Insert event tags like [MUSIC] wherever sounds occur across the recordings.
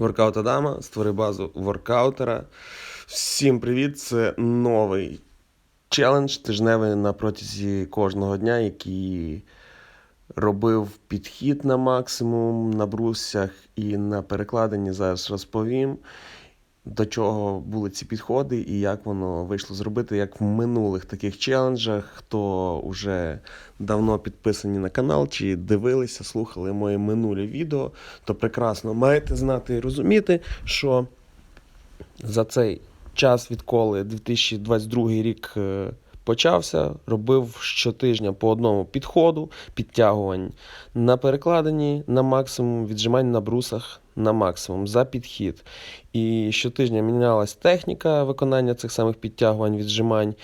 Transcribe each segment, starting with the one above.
Воркаут Адама, створи базу воркаутера. Всім привіт! Це новий челендж тижневий на протязі кожного дня, який робив підхід на максимум на брусях і на перекладенні. Зараз розповім, до чого були ці підходи і як воно вийшло зробити, як в минулих таких челенджах. Хто вже давно підписані на канал чи дивилися, слухали мої минулі відео, то прекрасно маєте знати і розуміти, що за цей час, відколи 2022 рік е, почався, робив щотижня по одному підходу, підтягувань на перекладенні на максимум, віджимань на брусах на максимум за підхід. І щотижня мінялась техніка виконання цих самих підтягувань, віджимань.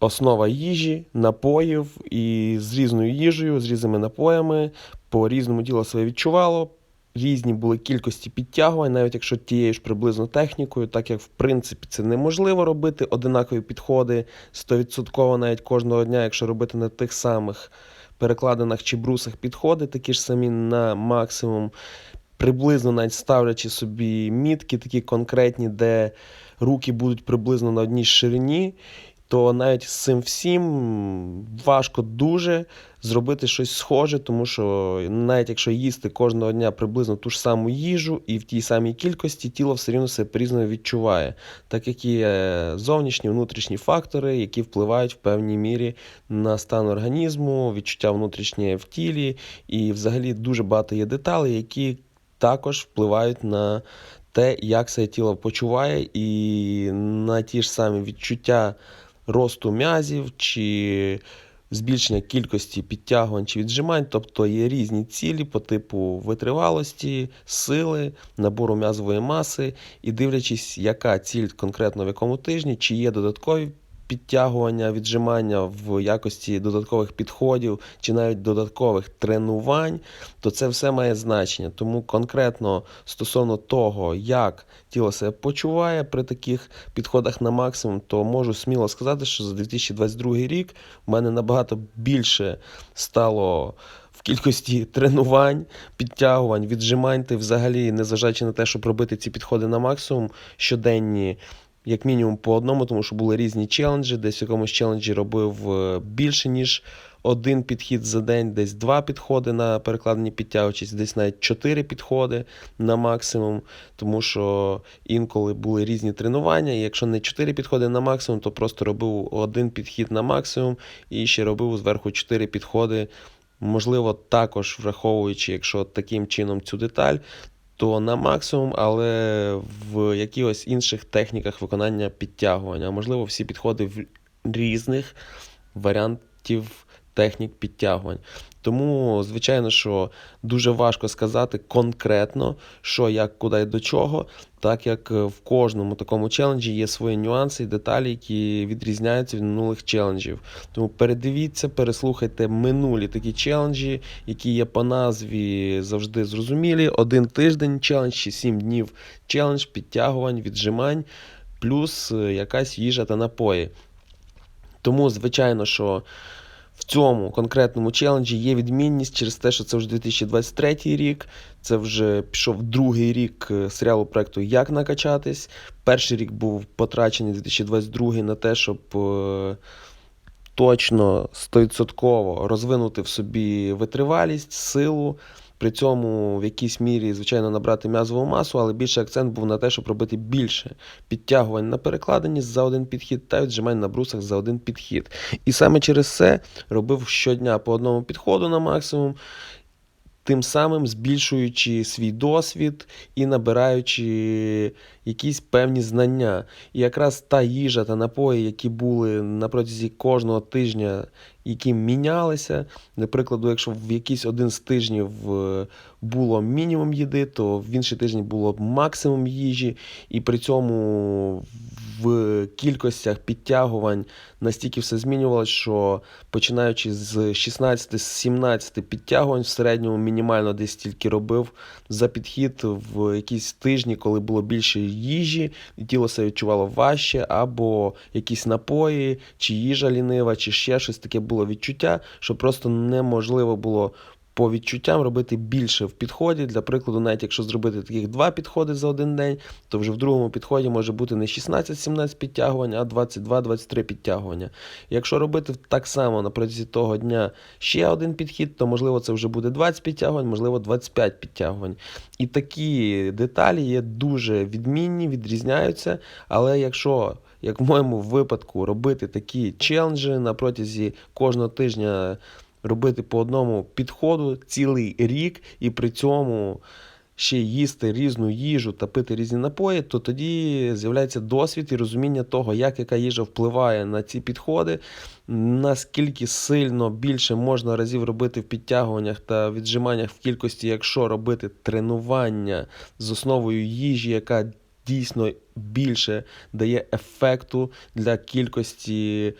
Основа їжі, напоїв і з різною їжею, з різними напоями, по різному тіло себе відчувало. Різні були кількості підтягувань, навіть якщо тією ж приблизно технікою, так як в принципі це неможливо робити одинакові підходи 100% навіть кожного дня, якщо робити на тих самих перекладинах чи брусах підходи, такі ж самі на максимум, приблизно навіть ставлячи собі мітки, такі конкретні, де руки будуть приблизно на одній ширині то навіть з цим всім важко дуже зробити щось схоже, тому що навіть якщо їсти кожного дня приблизно ту ж саму їжу і в тій самій кількості тіло все рівно себе по-різному відчуває, так як є зовнішні внутрішні фактори, які впливають в певній мірі на стан організму, відчуття внутрішнє в тілі, і взагалі дуже багато є деталей, які також впливають на те, як себе тіло почуває, і на ті ж самі відчуття росту м'язів чи збільшення кількості підтягувань чи віджимань, тобто є різні цілі по типу витривалості, сили, набору м'язової маси, і дивлячись, яка ціль конкретно в якому тижні, чи є додаткові підтягування, віджимання в якості додаткових підходів чи навіть додаткових тренувань, то це все має значення. Тому конкретно стосовно того, як тіло себе почуває при таких підходах на максимум, то можу сміло сказати, що за 2022 рік в мене набагато більше стало. В кількості [LAUGHS] тренувань, підтягувань, віджимань, ти взагалі, незважаючи на те, щоб робити ці підходи на максимум щоденні, як мінімум по одному, тому що були різні челенджі. Десь в якомусь челенджі робив е, більше, ніж один підхід за день, десь два підходи на перекладені підтягувачі, десь навіть чотири підходи на максимум, тому що інколи були різні тренування. І якщо не чотири підходи на максимум, то просто робив один підхід на максимум і ще робив зверху чотири підходи. Можливо, також враховуючи, якщо таким чином цю деталь, то на максимум, але в якихось інших техніках виконання підтягування. Можливо, всі підходи в різних варіантів технік підтягувань. Тому, звичайно, що дуже важко сказати конкретно, що, як, куди і до чого, так як в кожному такому челенджі є свої нюанси і деталі, які відрізняються від минулих челенджів. Тому передивіться, переслухайте минулі такі челенджі, які є по назві завжди зрозумілі. Один тиждень челендж чи сім днів челендж, підтягувань, віджимань, плюс якась їжа та напої. Тому, звичайно, що. В цьому конкретному челенджі є відмінність через те, що це вже 2023 рік, це вже пішов другий рік е, серіалу проекту Як накачатись. Перший рік був потрачений 2022 на те, щоб е, точно 100% розвинути в собі витривалість, силу. При цьому в якійсь мірі, звичайно, набрати м'язову масу, але більше акцент був на те, щоб робити більше підтягувань на перекладині за один підхід та віджимань на брусах за один підхід. І саме через це робив щодня по одному підходу на максимум тим самим збільшуючи свій досвід і набираючи якісь певні знання. І якраз та їжа та напої, які були на протязі кожного тижня, які мінялися. Наприклад, якщо в якийсь один з тижнів е, було мінімум їди, то в інший тиждень було максимум їжі, і при цьому в кількостях підтягувань настільки все змінювалося, що починаючи з 16-17 підтягувань, в середньому мінімально десь тільки робив за підхід в якісь тижні, коли було більше їжі, і тіло себе відчувало важче, або якісь напої, чи їжа лінива, чи ще щось таке було відчуття, що просто неможливо було по відчуттям робити більше в підході. Для прикладу, навіть якщо зробити таких два підходи за один день, то вже в другому підході може бути не 16-17 підтягувань, а 22-23 підтягування. Якщо робити так само на протязі того дня ще один підхід, то можливо це вже буде 20 підтягувань, можливо 25 підтягувань. І такі деталі є дуже відмінні, відрізняються. Але якщо, як в моєму випадку, робити такі челенджі на протязі кожного тижня робити по одному підходу цілий рік і при цьому ще їсти різну їжу та пити різні напої, то тоді з'являється досвід і розуміння того, як яка їжа впливає на ці підходи, наскільки сильно більше можна разів робити в підтягуваннях та віджиманнях в кількості, якщо робити тренування з основою їжі, яка дійсно більше дає ефекту для кількості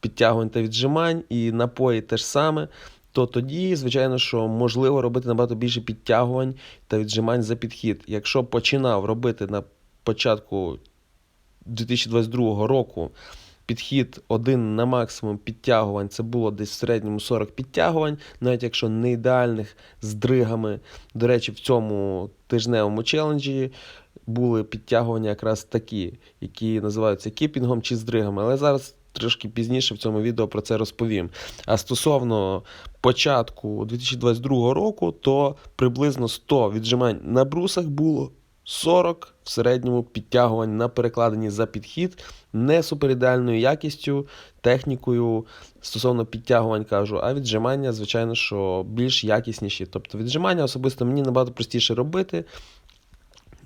підтягувань та віджимань, і напої теж саме, то тоді, звичайно, що можливо робити набагато більше підтягувань та віджимань за підхід. Якщо починав робити на початку 2022 року підхід один на максимум підтягувань, це було десь в середньому 40 підтягувань, навіть якщо не ідеальних з дригами. До речі, в цьому тижневому челенджі були підтягування якраз такі, які називаються кіпінгом чи здригами. Але зараз трошки пізніше в цьому відео про це розповім. А стосовно початку 2022 року, то приблизно 100 віджимань на брусах було. 40 в середньому підтягувань на перекладенні за підхід не суперідеальною якістю, технікою стосовно підтягувань кажу, а віджимання, звичайно, що більш якісніші. Тобто віджимання особисто мені набагато простіше робити.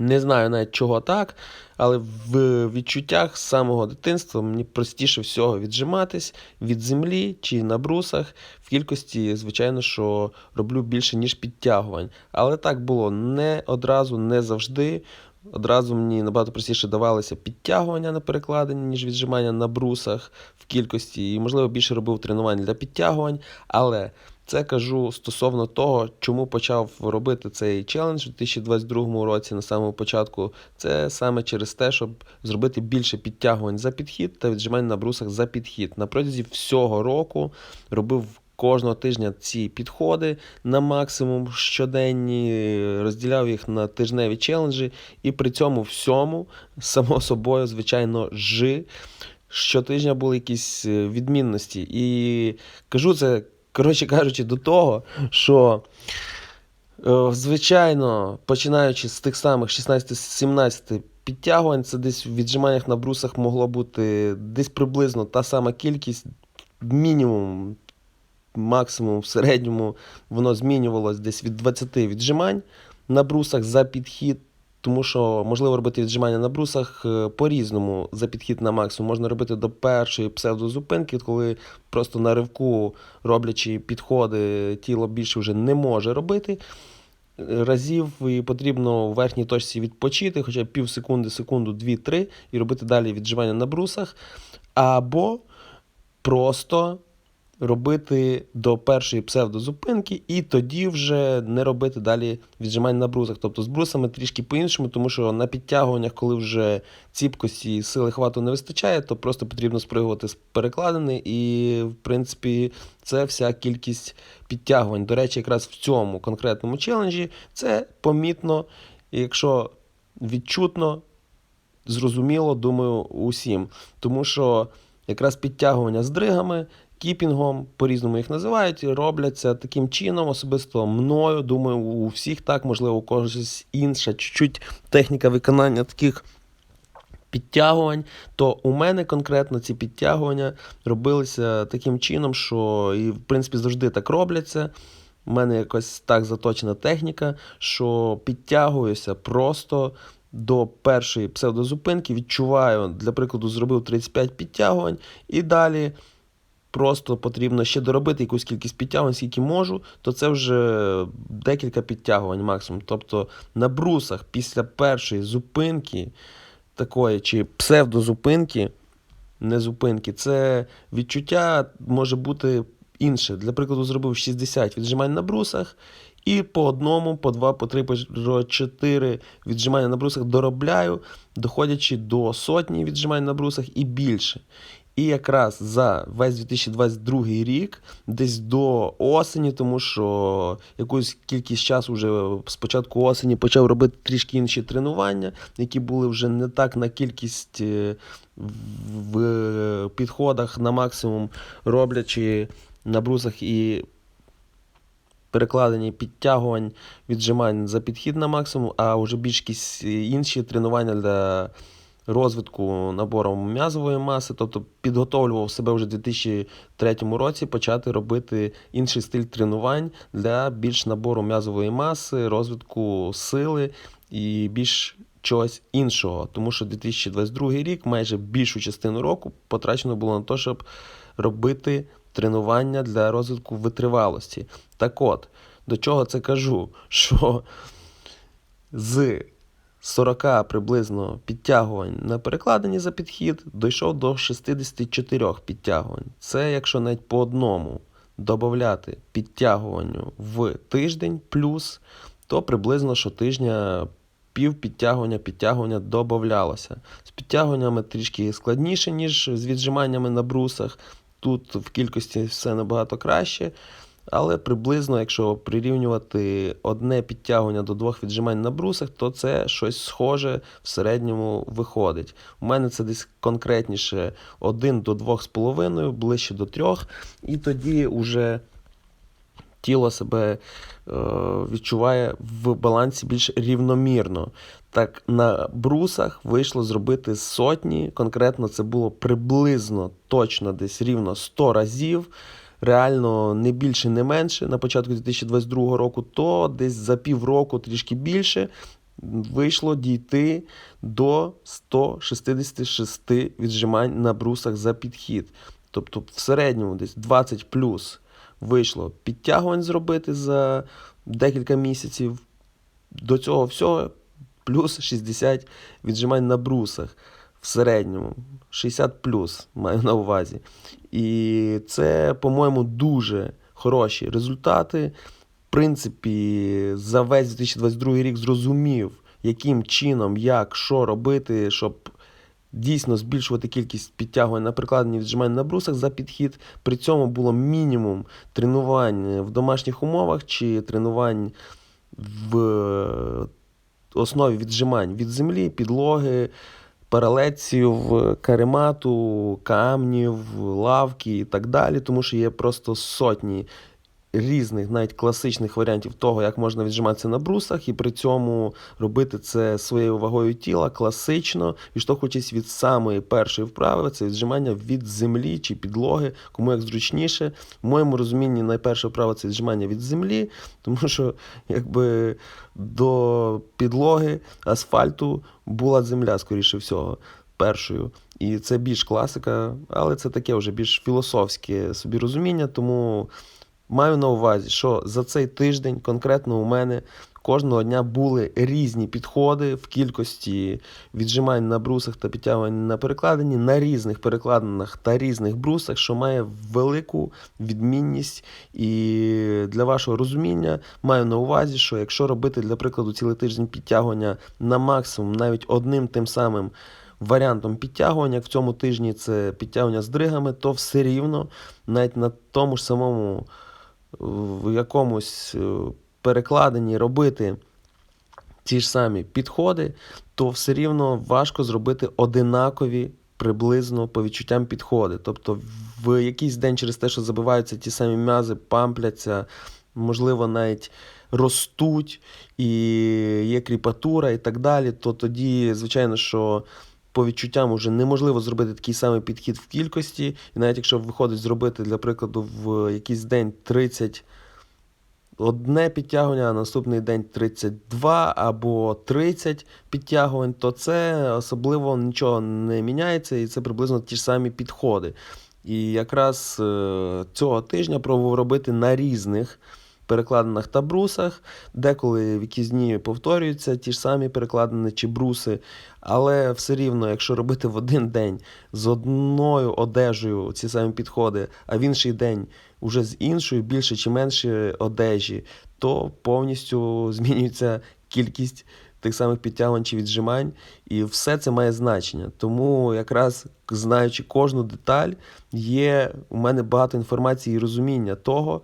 Не знаю навіть чого так, але в відчуттях з самого дитинства мені простіше всього віджиматись від землі чи на брусах в кількості, звичайно, що роблю більше, ніж підтягувань. Але так було не одразу, не завжди. Одразу мені набагато простіше давалися підтягування на перекладенні, ніж віджимання на брусах в кількості, і, можливо, більше робив тренувань для підтягувань. Але це кажу стосовно того, чому почав робити цей челендж у 2022 році на самому початку. Це саме через те, щоб зробити більше підтягувань за підхід та віджимань на брусах за підхід. На протязі всього року робив. Кожного тижня ці підходи на максимум щоденні, розділяв їх на тижневі челенджі, і при цьому всьому, само собою, звичайно, жи. Щотижня були якісь е, відмінності. І кажу це коротше кажучи, до того, що, е, звичайно, починаючи з тих самих 16-17 підтягувань, це десь в віджиманнях на брусах могло бути десь приблизно та сама кількість, мінімум, максимум в середньому воно змінювалось десь від 20 віджимань на брусах за підхід. Тому що можливо робити віджимання на брусах е, по-різному за підхід на максимум. Можна робити до першої псевдозупинки, коли просто на ривку, роблячи підходи, тіло більше вже не може робити. Разів і потрібно в верхній точці відпочити, хоча пів секунди, секунду, 2-3, і робити далі віджимання на брусах. Або просто робити до першої псевдозупинки, і тоді вже не робити далі віджимань на брусах. Тобто з брусами трішки по-іншому, тому що на підтягуваннях, коли вже ціпкості сили хвату не вистачає, то просто потрібно спригувати з перекладини, і, в принципі, це вся кількість підтягувань. До речі, якраз в цьому конкретному челенджі це помітно, якщо відчутно. Зрозуміло, думаю, усім. Тому що якраз підтягування з дригами кіпінгом, по-різному їх називають, робляться таким чином, особисто мною. Думаю, у всіх так, можливо, у когось інша чуть-чуть техніка виконання таких підтягувань. То у мене конкретно ці підтягування робилися таким чином, що і в принципі завжди так робляться. У мене якось так заточена техніка, що підтягуюся просто до першої псевдозупинки, відчуваю, для прикладу, зробив 35 підтягувань і далі просто потрібно ще доробити якусь кількість підтягувань, скільки можу, то це вже декілька підтягувань максимум. Тобто на брусах після першої зупинки такої чи псевдозупинки, не зупинки, це відчуття може бути інше. Для прикладу, зробив 60 віджимань на брусах. І по одному, по два, по три, по чотири віджимання на брусах доробляю, доходячи до сотні віджимань на брусах і більше. І якраз за весь 2022 рік, десь до осені, тому що якусь кількість часу вже з початку осені почав робити трішки інші тренування, які були вже не так на кількість е, в підходах на максимум, роблячи на брусах і перекладені підтягувань, віджимань за підхід на максимум, а вже більш інші тренування для розвитку набору м'язової маси, тобто підготовлював себе вже в 2003 році почати робити інший стиль тренувань для більш набору м'язової маси, розвитку сили і більш чогось іншого. Тому що 2022 рік майже більшу частину року потрачено було на те, щоб робити тренування для розвитку витривалості. Так от, до чого це кажу? Що з 40 приблизно підтягувань на перекладині за підхід дійшов до 64 підтягувань. Це якщо навіть по одному додати підтягуванню в тиждень плюс, то приблизно щотижня пів підтягування, підтягування додавалося. З підтягуваннями трішки складніше, ніж з віджиманнями на брусах. Тут в кількості все набагато краще. Але приблизно, якщо прирівнювати одне підтягування до двох віджимань на брусах, то це щось схоже в середньому виходить. У мене це десь конкретніше 1 до 2,5, ближче до 3, і тоді вже тіло себе е, відчуває в балансі більш рівномірно. Так, на брусах вийшло зробити сотні, конкретно це було приблизно точно десь рівно 100 разів. Реально не більше, не менше на початку 2022 року, то десь за півроку трішки більше вийшло дійти до 166 віджимань на брусах за підхід. Тобто в середньому десь 20 плюс вийшло підтягувань зробити за декілька місяців. До цього всього плюс 60 віджимань на брусах в середньому. 60 плюс маю на увазі. І це, по-моєму, дуже хороші результати. В принципі, за весь 2022 рік зрозумів, яким чином, як, що робити, щоб дійсно збільшувати кількість підтягувань на прикладенні віджимань на брусах за підхід. При цьому було мінімум тренувань в домашніх умовах чи тренувань в основі віджимань від землі, підлоги, паралеців, каремату, камнів, лавки і так далі, тому що є просто сотні різних, навіть класичних варіантів того, як можна віджиматися на брусах, і при цьому робити це своєю вагою тіла класично, відштовхуючись від самої першої вправи, це віджимання від землі чи підлоги, кому як зручніше. В моєму розумінні найперша вправа це віджимання від землі, тому що якби до підлоги, асфальту була земля, скоріше всього, першою. І це більш класика, але це таке вже більш філософське собі розуміння, тому. Маю на увазі, що за цей тиждень конкретно у мене кожного дня були різні підходи в кількості віджимань на брусах та підтягувань на перекладині на різних перекладинах та різних брусах, що має велику відмінність. І для вашого розуміння маю на увазі, що якщо робити, для прикладу, цілий тиждень підтягування на максимум, навіть одним тим самим. Варіантом підтягування як в цьому тижні це підтягування з дригами, то все рівно навіть на тому ж самому в якомусь е, перекладенні робити ті ж самі підходи, то все рівно важко зробити одинакові приблизно по відчуттям підходи. Тобто в якийсь день через те, що забиваються ті самі м'язи, пампляться, можливо, навіть ростуть і є кріпатура і так далі, то тоді, звичайно, що по відчуттям вже неможливо зробити такий самий підхід в кількості. І навіть якщо виходить зробити, для прикладу, в якийсь день 30 одне підтягування, а наступний день 32 або 30 підтягувань, то це особливо нічого не міняється, і це приблизно ті ж самі підходи. І якраз е, цього тижня пробував робити на різних перекладинах та брусах. Деколи в якісь дні повторюються ті ж самі перекладини чи бруси. Але все рівно, якщо робити в один день з одною одежею ці самі підходи, а в інший день уже з іншою, більше чи менше одежі, то повністю змінюється кількість тих самих підтягувань чи віджимань, і все це має значення. Тому якраз знаючи кожну деталь, є у мене багато інформації і розуміння того,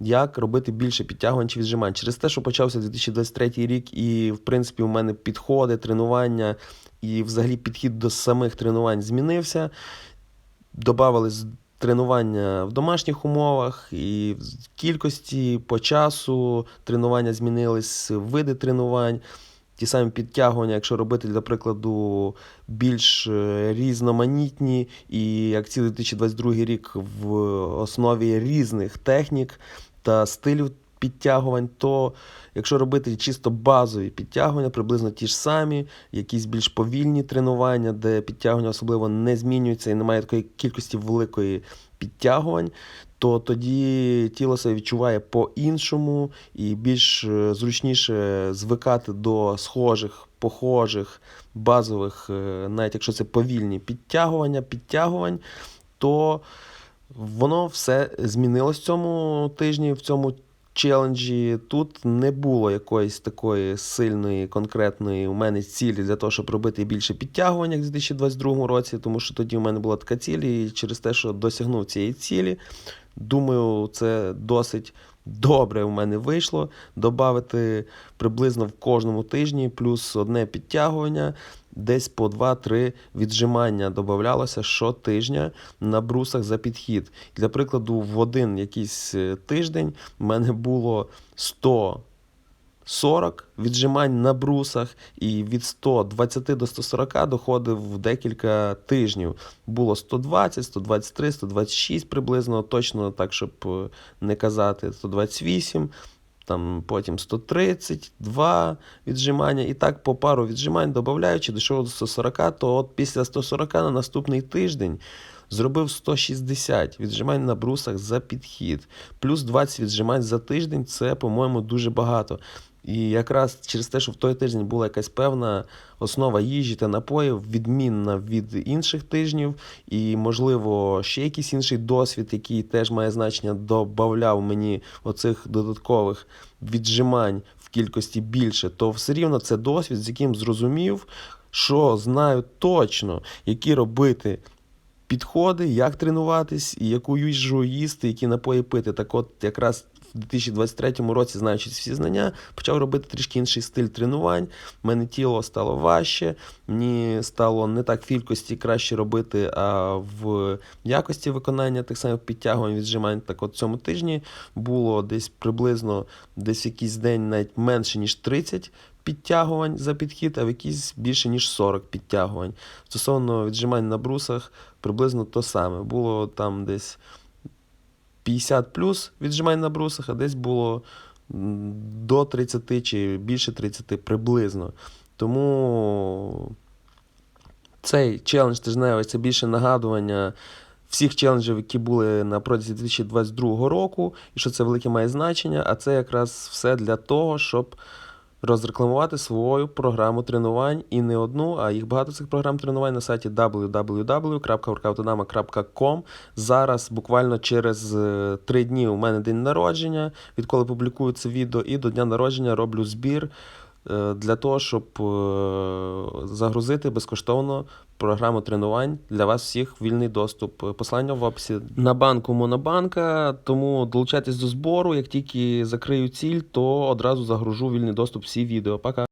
як робити більше підтягувань чи віджимань. Через те, що почався 2023 рік, і в принципі у мене підходи, тренування і взагалі підхід до самих тренувань змінився. Добавились тренування в домашніх умовах, і в кількості по часу тренування змінились, види тренувань. Ті самі підтягування, якщо робити, для прикладу, більш е, різноманітні, і як цілий 2022 рік в основі різних технік та стилів підтягувань, то якщо робити чисто базові підтягування, приблизно ті ж самі, якісь більш повільні тренування, де підтягування особливо не змінюються і немає такої кількості великої підтягувань, то тоді тіло себе відчуває по-іншому і більш е, зручніше звикати до схожих, похожих, базових, е, навіть якщо це повільні підтягування, підтягувань, то воно все змінилось в цьому тижні, в цьому челенджі. Тут не було якоїсь такої сильної, конкретної у мене цілі для того, щоб робити більше підтягувань, як в 2022 році, тому що тоді у мене була така ціль, і через те, що досягнув цієї цілі, думаю, це досить. Добре у мене вийшло додати приблизно в кожному тижні плюс одне підтягування, десь по 2-3 віджимання додавалося щотижня на брусах за підхід. Для прикладу, в один якийсь е, тиждень в мене було 100 40 віджимань на брусах, і від 120 до 140 доходив в декілька тижнів. Було 120, 123, 126 приблизно, точно так, щоб е, не казати, 128. Там потім 132 віджимання, і так по пару віджимань додаючи, дійшов до 140, то от після 140 на наступний тиждень зробив 160 віджимань на брусах за підхід, плюс 20 віджимань за тиждень це, по-моєму, дуже багато. І якраз через те, що в той тиждень була якась певна основа їжі та напоїв, відмінна від інших тижнів, і, можливо, ще якийсь інший досвід, який теж має значення, додавав мені оцих додаткових віджимань в кількості більше, то все рівно це досвід, з яким зрозумів, що знаю точно, які робити підходи, як тренуватись, і яку їжу їсти, які напої пити. Так от якраз в 2023 році, знаючи всі знання, почав робити трішки інший стиль тренувань. У мене тіло стало важче, мені стало не так в кількості краще робити, а в якості виконання тих самих підтягувань, віджимань. Так от цьому тижні було десь приблизно десь якийсь день навіть менше, ніж 30 підтягувань за підхід, а в якийсь більше, ніж 40 підтягувань. Стосовно віджимань на брусах, приблизно то саме. Було там десь 50 плюс віджимань на брусах, а десь було до 30 чи більше 30 приблизно. Тому цей челендж тижневий це більше нагадування всіх челенджів, які були на протязі 2022 року, і що це велике має значення. А це якраз все для того, щоб розрекламувати свою програму тренувань і не одну, а їх багато цих програм тренувань на сайті www.workoutodama.com. Зараз буквально через е, три дні у мене день народження, відколи публікую це відео, і до дня народження роблю збір е, для того, щоб е, загрузити безкоштовно програму тренувань для вас всіх вільний доступ. Посилання в описі на банку Монобанка. Тому долучайтесь до збору. Як тільки закрию ціль, то одразу загружу вільний доступ всі відео. Пока.